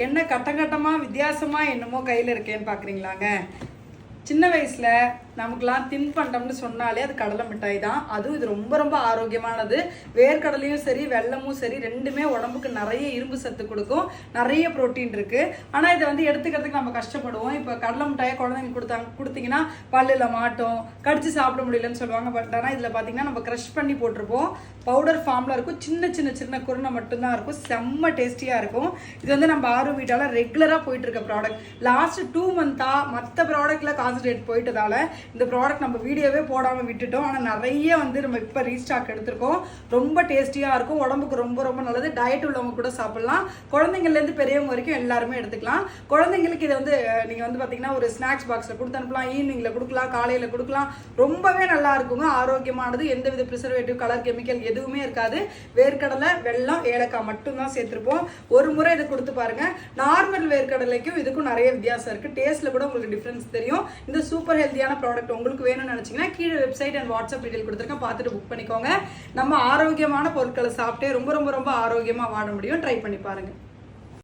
என்ன கட்டம் கட்டமாக வித்தியாசமாக என்னமோ கையில் இருக்கேன்னு பார்க்குறீங்களாங்க சின்ன வயசில் நமக்குலாம் தின்பண்டம்னு சொன்னாலே அது கடலை மிட்டாய் தான். அதுவும் இது ரொம்ப ரொம்ப ஆரோக்கியமானது. வேர்க்கடலையும் சரி வெல்லமும் சரி ரெண்டுமே உடம்புக்கு நிறைய இரும்பு சத்து கொடுக்கும். நிறைய புரோட்டீன் இருக்குது ஆனால் இதை வந்து எடுத்துக்கிறதுக்கு நம்ம கஷ்டப்படுவோம். இப்போ கடலை மிட்டாயை குழந்தைங்க கொடுத்தாங்க கொடுத்தீங்கன்னா பல்லில் மாட்டோம் கடிச்சு சாப்பிட முடியலன்னு சொல்லுவாங்க. பட் ஆனால் இதில் பார்த்தீங்கன்னா நம்ம க்ரஷ் பண்ணி போட்டிருப்போம். பவுடர் ஃபார்மில் இருக்கும். சின்ன சின்ன சின்ன குருணை மட்டும்தான் இருக்கும். செம்ம டேஸ்டியாக இருக்கும். இது வந்து நம்ம ஆர்வம் வீட்டால் ரெகுலராக போயிட்டு இருக்க ப்ராடக்ட் லாஸ்ட் டூ மந்த்தாக மற்ற ப்ராடக்ட்டில் கான்சன்ட்ரேட் போயிட்டதால இந்த ப்ராடக்ட் நம்ம வீடியோவே போடாமல் விட்டுட்டோம். ஆனால் நிறைய வந்து நம்ம இப்போ ரீஸ்டாக் எடுத்திருக்கோம். ரொம்ப டேஸ்டியாக இருக்கும். உடம்புக்கு ரொம்ப ரொம்ப நல்லது. டயட் உள்ளவங்க கூட சாப்பிட்லாம். குழந்தைங்கள்லேருந்து பெரியவங்க வரைக்கும் எல்லாருமே எடுத்துக்கலாம். குழந்தைங்களுக்கு இதை வந்து நீங்கள் வந்து பார்த்தீங்கன்னா ஒரு ஸ்நாக்ஸ் பாக்ஸில் கொடுத்து அனுப்பலாம். ஈவினிங்கில் கொடுக்கலாம். காலையில் கொடுக்கலாம். ரொம்பவே நல்லா இருக்குங்க. ஆரோக்கியமானது. எந்த வித ப்ரிசர்வேட்டிவ் கலர் கெமிக்கல் எதுவுமே இருக்காது. வேர்க்கடலை வெள்ளம் ஏலக்காய் மட்டும்தான் சேர்த்துருப்போம். ஒரு முறை இதை கொடுத்து பாருங்க. நார்மல் வேர்க்கடலைக்கும் இதுக்கும் நிறைய வித்தியாசம் இருக்குது டேஸ்ட்டில் கூட உங்களுக்கு டிஃப்ரென்ஸ் தெரியும். இந்த சூப்பர் ஹெல்த்தியான ப்ராடக்ட் உங்களுக்கு வேணும்னு நினச்சிங்கன்னா கீழே வெப்சைட் அண்ட் வாட்ஸ்அப் டீடைல் கொடுத்துருக்கேன். பார்த்துட்டு புக் பண்ணிக்கோங்க. நம்ம ஆரோக்கியமான பொருட்களை சாப்பிட்டே ரொம்ப ரொம்ப ரொம்ப ஆரோக்கியமாக வாழ முடியும். ட்ரை பண்ணி பாருங்கள்